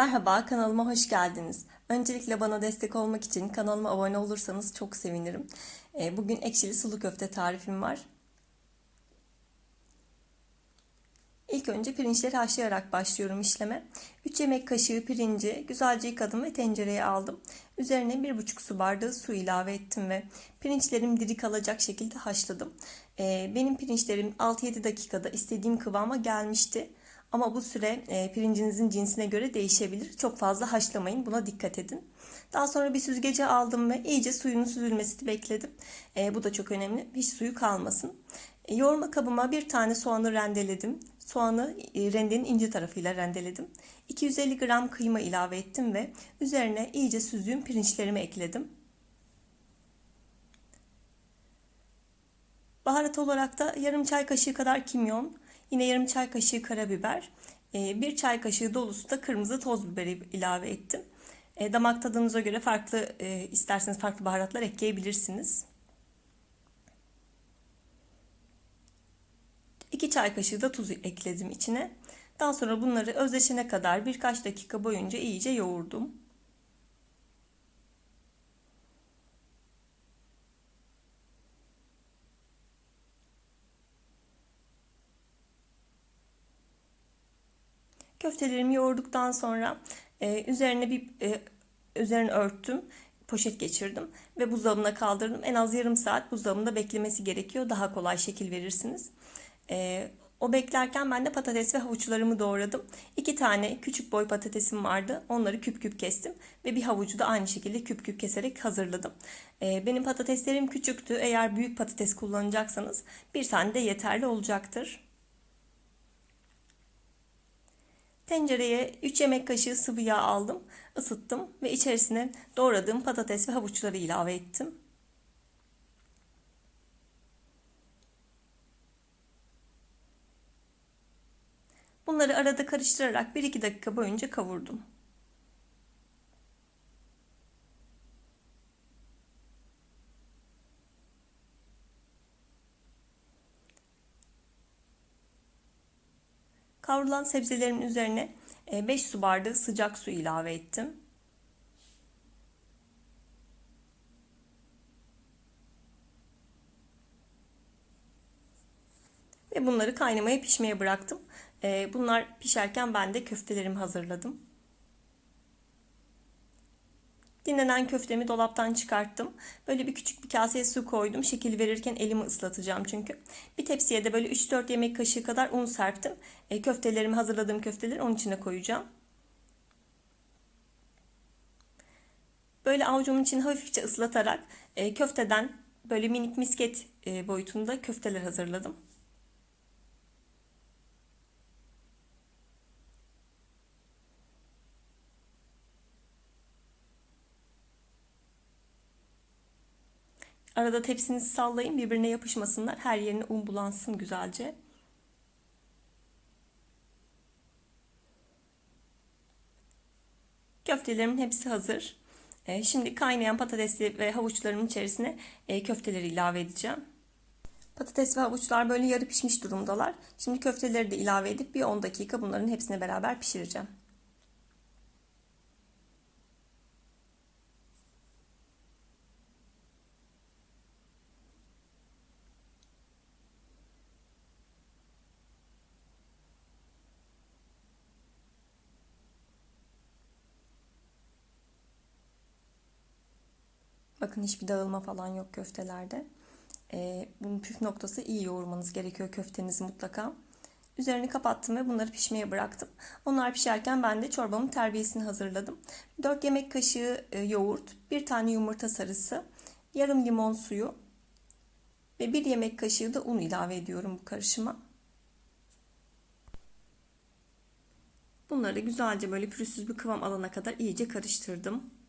Merhaba, kanalıma hoş geldiniz. Öncelikle bana destek olmak için kanalıma abone olursanız çok sevinirim. Ee, Bugün ekşili sulu köfte tarifim var. İlk önce pirinçleri haşlayarak başlıyorum işleme. 3 yemek kaşığı pirinci güzelce yıkadım ve tencereye aldım. Üzerine 1,5 su bardağı su ilave ettim ve pirinçlerim diri kalacak şekilde haşladım. Ee, Benim pirinçlerim 6-7 dakikada istediğim kıvama gelmişti. Ama bu süre e, pirincinizin cinsine göre değişebilir. Çok fazla haşlamayın. Buna dikkat edin. Daha sonra bir süzgece aldım ve iyice suyunun süzülmesini bekledim. E, bu da çok önemli. Hiç suyu kalmasın. E, yoğurma kabıma bir tane soğanı rendeledim. Soğanı rendenin ince tarafıyla rendeledim. 250 gram kıyma ilave ettim ve üzerine iyice süzdüğüm pirinçlerimi ekledim. Baharat olarak da yarım çay kaşığı kadar kimyon, yine yarım çay kaşığı karabiber, e, bir çay kaşığı dolusu da kırmızı toz biberi ilave ettim. E, damak tadınıza göre farklı e, isterseniz farklı baharatlar ekleyebilirsiniz. 2 çay kaşığı da tuz ekledim içine. Daha sonra bunları özleşene kadar birkaç dakika boyunca iyice yoğurdum. Köftelerimi yoğurduktan sonra e, üzerine bir e, üzerine örttüm. Poşet geçirdim ve buzdolabına kaldırdım. En az yarım saat buzdolabında beklemesi gerekiyor. Daha kolay şekil verirsiniz. E, o beklerken ben de patates ve havuçlarımı doğradım. İki tane küçük boy patatesim vardı. Onları küp küp kestim. Ve bir havucu da aynı şekilde küp küp keserek hazırladım. E, benim patateslerim küçüktü. Eğer büyük patates kullanacaksanız bir tane de yeterli olacaktır. Tencereye 3 yemek kaşığı sıvı yağ aldım, ısıttım ve içerisine doğradığım patates ve havuçları ilave ettim. Bunları arada karıştırarak 1-2 dakika boyunca kavurdum. Kavrulan sebzelerimin üzerine 5 e, su bardağı sıcak su ilave ettim. Ve bunları kaynamaya pişmeye bıraktım. E, bunlar pişerken ben de köftelerimi hazırladım. Dinlenen köftemi dolaptan çıkarttım. Böyle bir küçük bir kaseye su koydum. Şekil verirken elimi ıslatacağım çünkü. Bir tepsiye de böyle 3-4 yemek kaşığı kadar un serptim. E, köftelerimi hazırladığım köfteleri onun içine koyacağım. Böyle avucumun içini hafifçe ıslatarak e, köfteden böyle minik misket e, boyutunda köfteler hazırladım. Arada tepsinizi sallayın birbirine yapışmasınlar. Her yerine un bulansın güzelce. Köftelerimin hepsi hazır. Ee, şimdi kaynayan patatesli ve havuçlarımın içerisine e, köfteleri ilave edeceğim. Patates ve havuçlar böyle yarı pişmiş durumdalar. Şimdi köfteleri de ilave edip bir 10 dakika bunların hepsini beraber pişireceğim. Bakın hiçbir dağılma falan yok köftelerde. Ee, bunun püf noktası iyi yoğurmanız gerekiyor köftenizi mutlaka. Üzerini kapattım ve bunları pişmeye bıraktım. Onlar pişerken ben de çorbamın terbiyesini hazırladım. 4 yemek kaşığı e, yoğurt, 1 tane yumurta sarısı, yarım limon suyu ve 1 yemek kaşığı da un ilave ediyorum bu karışıma. Bunları güzelce böyle pürüzsüz bir kıvam alana kadar iyice karıştırdım.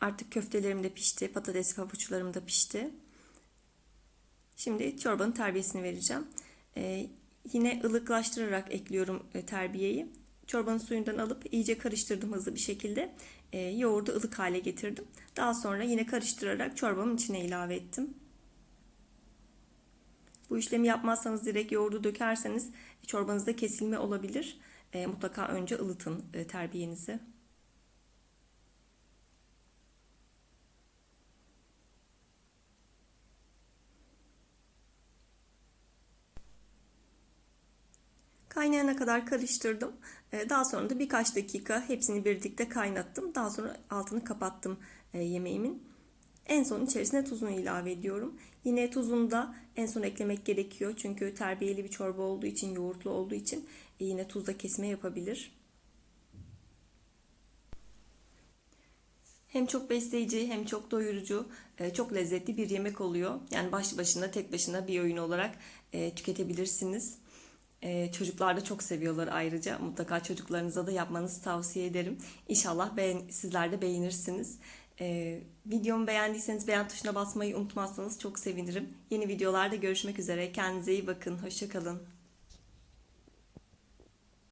Artık köftelerim de pişti. Patates havuçlarım da pişti. Şimdi çorbanın terbiyesini vereceğim. Ee, yine ılıklaştırarak ekliyorum e, terbiyeyi. Çorbanın suyundan alıp iyice karıştırdım hızlı bir şekilde. e, yoğurdu ılık hale getirdim. Daha sonra yine karıştırarak çorbamın içine ilave ettim. Bu işlemi yapmazsanız direkt yoğurdu dökerseniz çorbanızda kesilme olabilir. E, mutlaka önce ılıtın e, terbiyenizi. Kaynayana kadar karıştırdım. E, daha sonra da birkaç dakika hepsini birlikte kaynattım. Daha sonra altını kapattım e, yemeğimin. En son içerisine tuzunu ilave ediyorum. Yine tuzunu da en son eklemek gerekiyor. Çünkü terbiyeli bir çorba olduğu için, yoğurtlu olduğu için e, yine tuzla kesme yapabilir. Hem çok besleyici hem çok doyurucu, e, çok lezzetli bir yemek oluyor. Yani başlı başına tek başına bir öğün olarak tüketebilirsiniz. Ee, çocuklar da çok seviyorlar ayrıca. Mutlaka çocuklarınıza da yapmanızı tavsiye ederim. İnşallah beğen, sizler de beğenirsiniz. Ee, videomu beğendiyseniz beğen tuşuna basmayı unutmazsanız çok sevinirim. Yeni videolarda görüşmek üzere. Kendinize iyi bakın. Hoşçakalın.